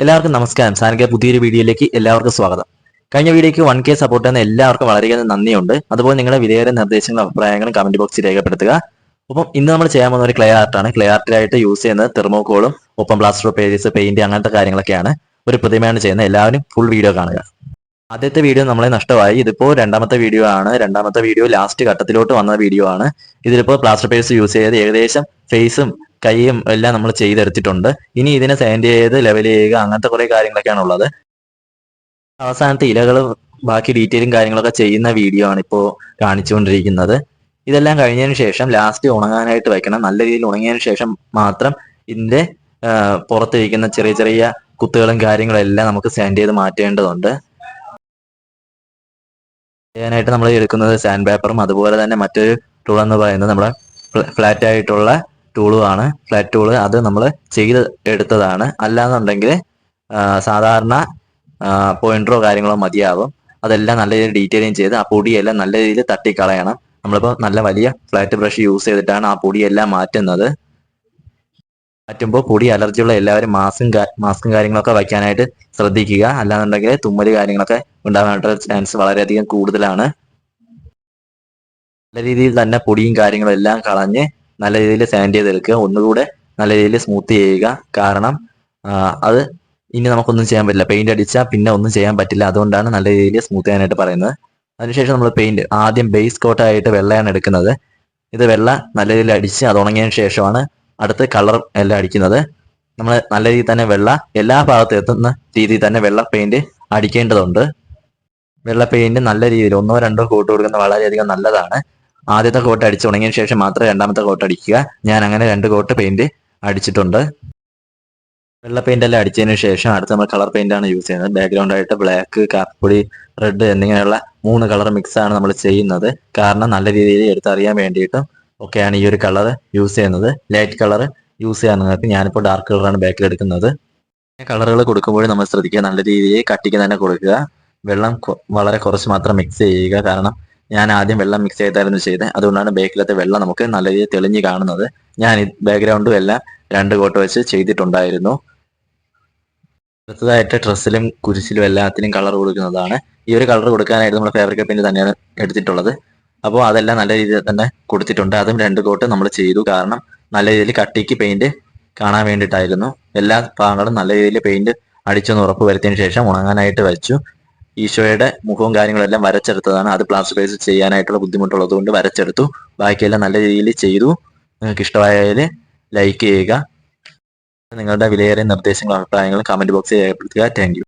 എല്ലാവർക്കും നമസ്കാരം. സാനിക പുതിയൊരു വീഡിയോയിലേക്ക് എല്ലാവർക്കും സ്വാഗതം. കഴിഞ്ഞ വീഡിയോയ്ക്ക് വൺ കെ സപ്പോർട്ട് ചെയ്യുന്ന എല്ലാവർക്കും വളരെയധികം നന്ദിയുണ്ട്. അതുപോലെ നിങ്ങളുടെ വിലയേറെ നിർദ്ദേശങ്ങളും അഭിപ്രായങ്ങളും കമന്റ് ബോക്സിൽ രേഖപ്പെടുത്തുക. ഒപ്പം ഇന്ന് നമ്മൾ ചെയ്യാൻ പോകുന്ന ഒരു ക്ലേ ആർട്ടാണ് ക്ലേ ആർട്ടിലായിട്ട് യൂസ് ചെയ്യുന്ന തെർമോക്കോളും ഒപ്പം പ്ലാസ്റ്റർ പേജസ് പെയിന്റ് അങ്ങനത്തെ കാര്യങ്ങളൊക്കെയാണ് ഒരു പ്രതിമയാണ് ചെയ്യുന്നത്. എല്ലാവരും ഫുൾ വീഡിയോ കാണുക. ആദ്യത്തെ വീഡിയോ നമ്മളെ നഷ്ടമായി. ഇതിപ്പോ രണ്ടാമത്തെ വീഡിയോ ആണ്. രണ്ടാമത്തെ വീഡിയോ ലാസ്റ്റ് ഘട്ടത്തിലോട്ട് വന്ന വീഡിയോ ആണ്. ഇതിലിപ്പോ പ്ലാസ്റ്റർ പേജസ് യൂസ് ചെയ്ത് ഏകദേശം ഫേസും കൈയും എല്ലാം നമ്മൾ ചെയ്തെടുത്തിട്ടുണ്ട്. ഇനി ഇതിനെ സെൻഡ് ചെയ്ത് ലെവൽ ചെയ്യുക അങ്ങനത്തെ കുറെ കാര്യങ്ങളൊക്കെയാണ് ഉള്ളത്. അവസാനത്തെ ഇലകൾ ബാക്കി ഡീറ്റെയിലും കാര്യങ്ങളൊക്കെ ചെയ്യുന്ന വീഡിയോ ആണ് ഇപ്പോൾ കാണിച്ചുകൊണ്ടിരിക്കുന്നത്. ഇതെല്ലാം കഴിഞ്ഞതിന് ശേഷം ലാസ്റ്റ് ഉണങ്ങാനായിട്ട് വെക്കണം. നല്ല രീതിയിൽ ഉണങ്ങിയതിന് ശേഷം മാത്രം ഇതിന്റെ പുറത്തിരിക്കുന്ന ചെറിയ ചെറിയ കുത്തുകളും കാര്യങ്ങളും എല്ലാം നമുക്ക് സാൻഡ് ചെയ്ത് മാറ്റേണ്ടതുണ്ട്. ചെയ്യാനായിട്ട് നമ്മൾ എടുക്കുന്നത് സാൻഡ് പേപ്പറും അതുപോലെ തന്നെ മറ്റൊരു ടൂൾ എന്ന് പറയുന്നത് നമ്മുടെ ഫ്ലാറ്റ് ആയിട്ടുള്ള ടൂളുമാണ് ഫ്ലാറ്റ് ടൂൾ അത് നമ്മൾ ചെയ്ത് എടുത്തതാണ്. അല്ലാന്നുണ്ടെങ്കിൽ സാധാരണ പോയിന്ററോ കാര്യങ്ങളോ മതിയാവും. അതെല്ലാം നല്ല രീതിയിൽ ഡീറ്റെയിലിംഗ് ചെയ്ത് ആ പൊടിയെല്ലാം നല്ല രീതിയിൽ തട്ടിക്കളയണം. നമ്മളിപ്പോൾ നല്ല വലിയ ഫ്ലാറ്റ് ബ്രഷ് യൂസ് ചെയ്തിട്ടാണ് ആ പൊടിയെല്ലാം മാറ്റുന്നത്. മാറ്റുമ്പോൾ പൊടി അലർജിയുള്ള എല്ലാവരും മാസ്കും മാസ്കും കാര്യങ്ങളൊക്കെ വയ്ക്കാനായിട്ട് ശ്രദ്ധിക്കുക. അല്ലാന്നുണ്ടെങ്കിൽ തുമ്മൽ കാര്യങ്ങളൊക്കെ ഉണ്ടാകാനായിട്ടുള്ള ചാൻസ് വളരെയധികം കൂടുതലാണ്. നല്ല രീതിയിൽ തന്നെ പൊടിയും കാര്യങ്ങളും എല്ലാം കളഞ്ഞ് നല്ല രീതിയിൽ സാൻഡ് ചെയ്തെടുക്കുക ഒന്നുകൂടെ നല്ല രീതിയിൽ സ്മൂത്ത് ചെയ്യുക. കാരണം അത് ഇനി നമുക്കൊന്നും ചെയ്യാൻ പറ്റില്ല. പെയിന്റ് അടിച്ചാൽ പിന്നെ ഒന്നും ചെയ്യാൻ പറ്റില്ല. അതുകൊണ്ടാണ് നല്ല രീതിയിൽ സ്മൂത്ത് ചെയ്യാനായിട്ട് പറയുന്നത്. അതിനുശേഷം നമ്മൾ പെയിന്റ് ആദ്യം ബേസ് കോട്ടായിട്ട് വെള്ളയാണ് എടുക്കുന്നത്. ഇത് വെള്ള നല്ല രീതിയിൽ അടിച്ച് അത് ഉണങ്ങിയതിന് ശേഷമാണ് അടുത്ത് കളർ എല്ലാം അടിക്കുന്നത്. നമ്മൾ നല്ല രീതിയിൽ തന്നെ വെള്ള എല്ലാ ഭാഗത്തും എത്തുന്ന രീതിയിൽ തന്നെ വെള്ള പെയിന്റ് അടിക്കേണ്ടതുണ്ട്. വെള്ള പെയിന്റ് നല്ല രീതിയിൽ ഒന്നോ രണ്ടോ കോട്ട് കൊടുക്കുന്നത് വളരെയധികം നല്ലതാണ്. ആദ്യത്തെ കോട്ട് അടിച്ച് ഉണങ്ങിയ ശേഷം മാത്രമേ രണ്ടാമത്തെ കോട്ട് അടിക്കുക. ഞാൻ അങ്ങനെ രണ്ട് കോട്ട് പെയിന്റ് അടിച്ചിട്ടുണ്ട്. വെള്ള പെയിന്റ് എല്ലാം അടിച്ചതിന് ശേഷം അടുത്ത നമ്മൾ കളർ പെയിന്റ് ആണ് യൂസ് ചെയ്യുന്നത്. ബാക്ക്ഗ്രൗണ്ട് ആയിട്ട് ബ്ലാക്ക് കാപ്പിപ്പൊടി റെഡ് എന്നിങ്ങനെയുള്ള മൂന്ന് കളർ മിക്സ് ആണ് നമ്മൾ ചെയ്യുന്നത്. കാരണം നല്ല രീതിയിൽ എടുത്തറിയാൻ വേണ്ടിയിട്ടും ഒക്കെയാണ് ഈ ഒരു കളർ യൂസ് ചെയ്യുന്നത്. ലൈറ്റ് കളർ യൂസ് ചെയ്യാൻ ഞാനിപ്പോൾ ഡാർക്ക് കളറാണ് ബാക്കിൽ എടുക്കുന്നത്. കളറുകൾ കൊടുക്കുമ്പോഴും നമ്മൾ ശ്രദ്ധിക്കുക. നല്ല രീതിയിൽ കട്ടിക്ക് തന്നെ കൊടുക്കുക. വെള്ളം വളരെ കുറച്ച് മാത്രം മിക്സ് ചെയ്യുക. കാരണം ഞാൻ ആദ്യം വെള്ളം മിക്സ് ചെയ്തായിരുന്നു ചെയ്തത് അതുകൊണ്ടാണ് ബേക്കിലത്തെ വെള്ളം നമുക്ക് നല്ല രീതിയിൽ തെളിഞ്ഞു കാണുന്നത്. ഞാൻ ബാക്ക്ഗ്രൗണ്ടും എല്ലാം രണ്ട് കോട്ട് വെച്ച് ചെയ്തിട്ടുണ്ടായിരുന്നു. അടുത്തതായിട്ട് ഡ്രസ്സിലും കുരിശിലും എല്ലാത്തിനും കളർ കൊടുക്കുന്നതാണ്. ഈ ഒരു കളർ കൊടുക്കാനായിട്ട് നമ്മൾ ഫാബ്രിക് പെയിന്റ് തന്നെയാണ് എടുത്തിട്ടുള്ളത്. അപ്പോൾ അതെല്ലാം നല്ല രീതിയിൽ തന്നെ കൊടുത്തിട്ടുണ്ട്. അതും രണ്ട് കോട്ട് നമ്മൾ ചെയ്തു. കാരണം നല്ല രീതിയിൽ കട്ടിക്ക് പെയിന്റ് കാണാൻ വേണ്ടിയിട്ടായിരുന്നു. എല്ലാ ഭാഗങ്ങളും നല്ല രീതിയിൽ പെയിന്റ് അടിച്ചൊന്ന് ഉറപ്പ് വരുത്തിയതിനു ശേഷം ഉണങ്ങാനായിട്ട് വെച്ചു. ഈശോയുടെ മുഖവും കാര്യങ്ങളെല്ലാം വരച്ചെടുത്തതാണ്. അത് പ്ലാസ്റ്റർ പേസ് ചെയ്യാനായിട്ടുള്ള ബുദ്ധിമുട്ടുള്ളത് കൊണ്ട് വരച്ചെടുത്തു. ബാക്കിയെല്ലാം നല്ല രീതിയിൽ ചെയ്തു. നിങ്ങൾക്ക് ഇഷ്ടമായാൽ ലൈക്ക് ചെയ്യുക. നിങ്ങളുടെ വിലയേറിയ നിർദ്ദേശങ്ങളും അഭിപ്രായങ്ങളും കമന്റ് ബോക്സിൽ രേഖപ്പെടുത്തുക. താങ്ക്